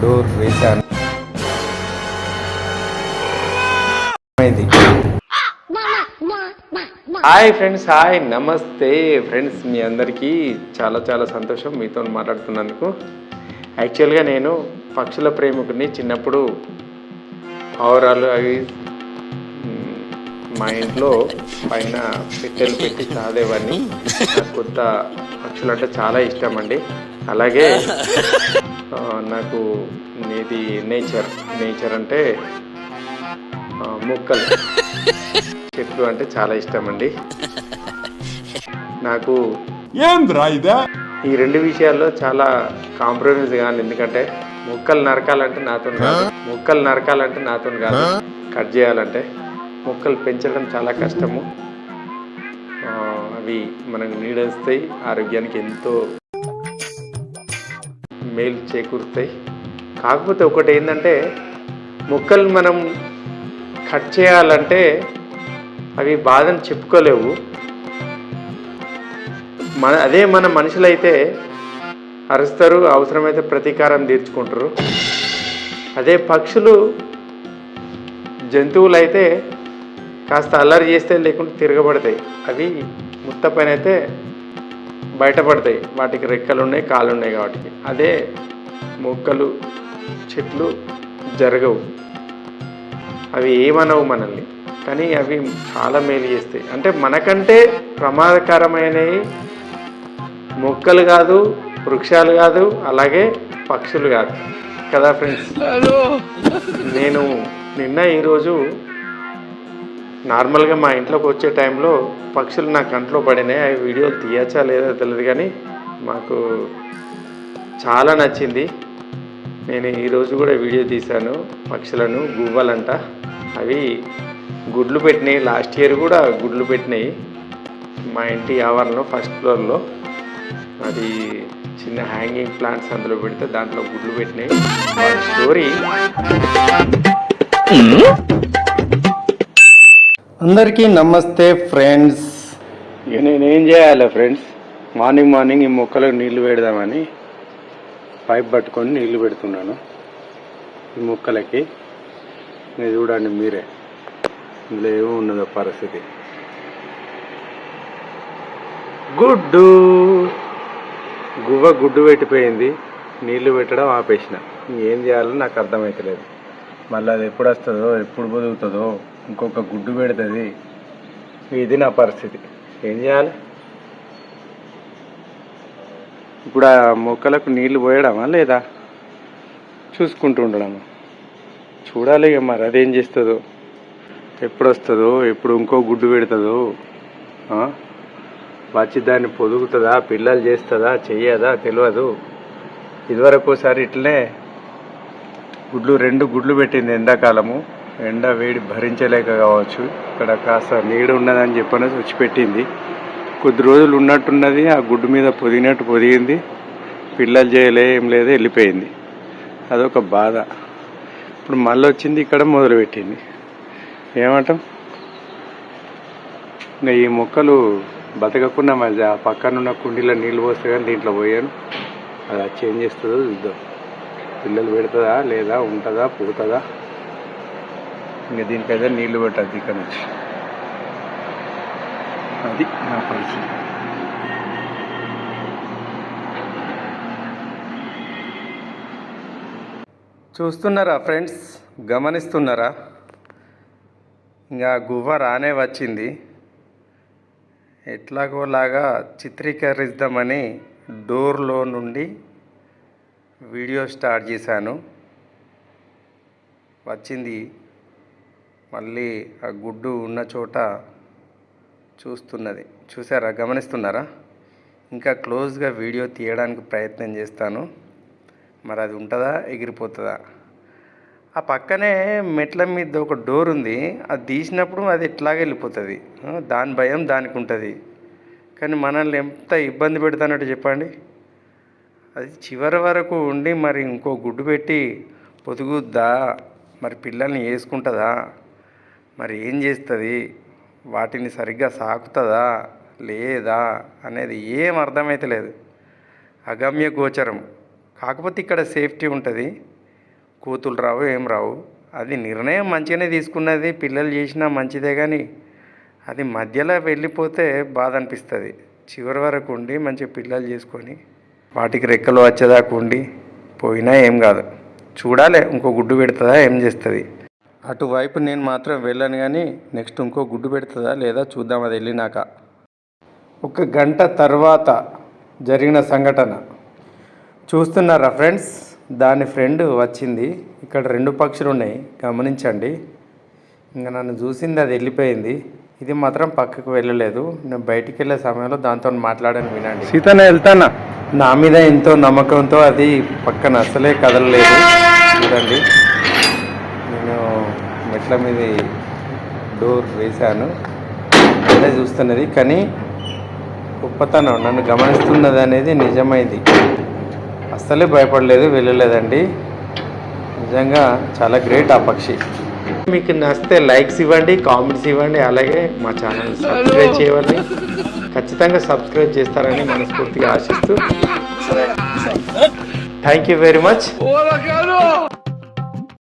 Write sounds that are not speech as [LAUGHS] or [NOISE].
Door వేశాను hi friends hi నమస్తే. Friends మీ అందరికీ చాలా చాలా సంతోషం మీతో మాట్లాడుతున్నందుకు. యాక్చువల్గా నేను పక్షుల ప్రేమికుడిని చిన్నప్పుడు పావురాలు అవి మా ఇంట్లో పైన పెట్టెలు పెట్టి సాదేవాడిని కొత్త పక్షులు అంటే చాలా ఇష్టం అండి అలాగే [LAUGHS] నాకు ఇది నేచర్. నేచర్ అంటే మొక్కలు. [LAUGHS] చెట్లు అంటే చాలా ఇష్టం అండి నాకు ఏంద్రా ఇదే? ఈ రెండు విషయాల్లో చాలా కాంప్రమైజ్ కాను ఎందుకంటే మొక్కలు నరకాలంటే నాతో కాదు. మొక్కలు నరకాలంటే నాతో కాదు. కట్ చేయాలంటే మొక్కలు పెంచడం చాలా కష్టము. అవి మనకు నీడస్తాయి ఆరోగ్యానికి ఎంతో మేలు చేకూరుతాయి. కాకపోతే ఒకటి ఏంటంటే మొక్కలు మనం కట్ చేయాలంటే అవి బాధను చెప్పుకోలేవు. మన అదే మన మనుషులైతే అరుస్తారు అవసరమైతే ప్రతీకారం తీర్చుకుంటారు. అదే పక్షులు జంతువులు అయితే కాస్త అల్లరి చేస్తే లేకుంటే తిరగబడతాయి. అవి ముత్త పైన అయితే బయటపడతాయి. వాటికి రెక్కలు ఉన్నాయి కాళ్ళు ఉన్నాయి కాబట్టి. అదే మొక్కలు చెట్లు జరగవు. అవి ఏమనవు మనల్ని. కానీ అవి చాలా మేలు చేస్తాయి. అంటే మనకంటే ప్రమాదకరమైనవి మొక్కలు కాదు వృక్షాలు కాదు అలాగే పక్షులు కాదు. కదా ఫ్రెండ్స్? నేను నిన్న ఈరోజు నార్మల్గా మా ఇంట్లోకి వచ్చే టైంలో పక్షులు నా కంట్లో పడినాయి. అవి వీడియోలు తీయచ్చా లేదో తెలియదు కానీ మాకు చాలా నచ్చింది. నేను ఈరోజు కూడా వీడియో తీశాను. పక్షులను గువ్వలంట. అవి గుడ్లు పెట్టినాయి. లాస్ట్ ఇయర్ కూడా గుడ్లు పెట్టినాయి. మా ఇంటి ఆవరణలో ఫస్ట్ ఫ్లోర్లో. అది చిన్న హ్యాంగింగ్ ప్లాంట్స్ అందులో పెడితే దాంట్లో గుడ్లు పెట్టినాయి. స్టోరీ అందరికీ నమస్తే ఫ్రెండ్స్. ఇక నేనేం చేయాలి ఫ్రెండ్స్? మార్నింగ్ మార్నింగ్ ఈ మొక్కలకు నీళ్ళు పెడదామని పైప్ పట్టుకొని నీళ్ళు పెడుతున్నాను. ఈ మొక్కలకి ఇది చూడండి మీరే. ఇందులో ఏమో ఉన్నదో పరిస్థితి. గుడ్డు. గువ్వ గుడ్డు పెట్టిపోయింది. నీళ్ళు పెట్టడం ఆపేసిన. ఏం చేయాలో నాకు అర్థమవుతలేదు మళ్ళీ అది ఎప్పుడు వస్తుందో ఎప్పుడు బతుకుతుందో. ఇంకొక గుడ్డు పెడుతుంది. ఇది నా పరిస్థితి. ఏం చేయాలి? ఇప్పుడు ఆ మొక్కలకు నీళ్ళు పోయడమా లేదా? చూసుకుంటూ ఉండడమా? చూడాలి ఇక మరి అదేం చేస్తుందో? ఎప్పుడు వస్తుందో ఎప్పుడు ఇంకో గుడ్డు పెడుతుందో? వచ్చి దాన్ని పొదుగుతుందా? పిల్లలు చేస్తుందా? చెయ్యదా? తెలియదు ఇదివరకు ఒకసారి ఇట్లనే గుడ్లు రెండు గుడ్లు పెట్టింది ఎండాకాలము. ఎండ వేడి భరించలేక కావచ్చు. ఇక్కడ కాస్త నీడ ఉన్నదని చెప్పనేసి వచ్చి పెట్టింది కొద్ది రోజులు ఉన్నట్టున్నది ఆ గుడ్డు మీద పొదిగినట్టు పొదిగింది. పిల్లలు చేయలే ఏం లేదు వెళ్ళిపోయింది. అదొక బాధ. ఇప్పుడు మళ్ళీ వచ్చింది ఇక్కడ మొదలుపెట్టింది. ఏమంటాం? ఇంకా ఈ మొక్కలు బతకకుండా మళ్ళీ ఆ పక్కనున్న కుండీలో నీళ్ళు పోస్తే కానీ దీంట్లో పోయాను. అది చేంజ్ చేస్తుందో చూద్దాం. పిల్లలు పెడుతుందా లేదా ఉంటుందా పుడుతుందా ఇంకా దీనికైతే నీళ్ళు పెట్టద్దు ఇక్కడ నుంచి. అది నా పరిస్థితి. చూస్తున్నారా ఫ్రెండ్స్? గమనిస్తున్నారా? ఇంకా గువ్వ రానే వచ్చింది. ఎట్లాగోలాగా చిత్రీకరిద్దామని డోర్లో నుండి వీడియో స్టార్ట్ చేశాను. వచ్చింది మళ్ళీ ఆ గుడ్డు ఉన్న చోట చూస్తున్నది. చూసారా? గమనిస్తున్నారా? ఇంకా క్లోజ్గా వీడియో తీయడానికి ప్రయత్నం చేస్తాను. మరి అది ఉంటుందా? ఎగిరిపోతుందా? ఆ పక్కనే మెట్ల మీద ఒక డోర్ ఉంది. అది తీసినప్పుడు అది ఎట్లాగే వెళ్ళిపోతుంది. దాని భయం దానికి ఉంటుంది. కానీ మనల్ని ఎంత ఇబ్బంది పెడతానట్టు చెప్పండి. అది చివరి వరకు ఉండి మరి ఇంకో గుడ్డు పెట్టి పొదుగుద్దా? మరి పిల్లల్ని వేసుకుంటుందా మరి ఏం చేస్తుంది? వాటిని సరిగ్గా సాకుతుందా? లేదా? అనేది ఏం అర్థమైతలేదు అగమ్య గోచరం. కాకపోతే ఇక్కడ సేఫ్టీ ఉంటుంది. కూతులు రావు ఏం రావు. అది నిర్ణయం మంచిగానే తీసుకున్నది. పిల్లలు చేసినా మంచిదే కానీ అది మధ్యలో వెళ్ళిపోతే బాధ అనిపిస్తుంది. చివరి వరకు ఉండి మంచి పిల్లలు చేసుకొని వాటికి రెక్కలు వచ్చేదాకా ఉండి పోయినా ఏం కాదు. చూడాలి. ఇంకో గుడ్డు పెడుతుందా? ఏం చేస్తుంది? అటువైపు నేను మాత్రం వెళ్ళాను కానీ నెక్స్ట్ ఇంకో గుడ్డు పెడుతుందా లేదా చూద్దాం అది వెళ్ళినాక. ఒక గంట తర్వాత జరిగిన సంఘటన. చూస్తున్నారా ఫ్రెండ్స్? దాని ఫ్రెండ్ వచ్చింది. ఇక్కడ రెండు పక్షులు ఉన్నాయి. గమనించండి. ఇంకా నన్ను చూసింది అది వెళ్ళిపోయింది. ఇది మాత్రం పక్కకు వెళ్ళలేదు. నేను బయటికి వెళ్ళే సమయంలో దాంతో మాట్లాడని వినండి. సీతనే వెళ్తానా? నా మీద ఎంతో నమ్మకంతో అది పక్కన అసలే కదలలేదు. చూడండి. మెట్ల మీద డోర్ వేశాను. అదే చూస్తున్నది. కానీ గొప్పతనం నన్ను గమనిస్తున్నది అనేది నిజమైంది. అస్సలే భయపడలేదు వెళ్ళలేదండి. నిజంగా చాలా గ్రేట్ ఆ పక్షి. మీకు నచ్చితే లైక్స్ ఇవ్వండి కామెంట్స్ ఇవ్వండి అలాగే మా ఛానల్ సబ్స్క్రైబ్ చేయండి. ఖచ్చితంగా సబ్స్క్రైబ్ చేస్తారని మనస్ఫూర్తిగా ఆశిస్తూ. Thank you very much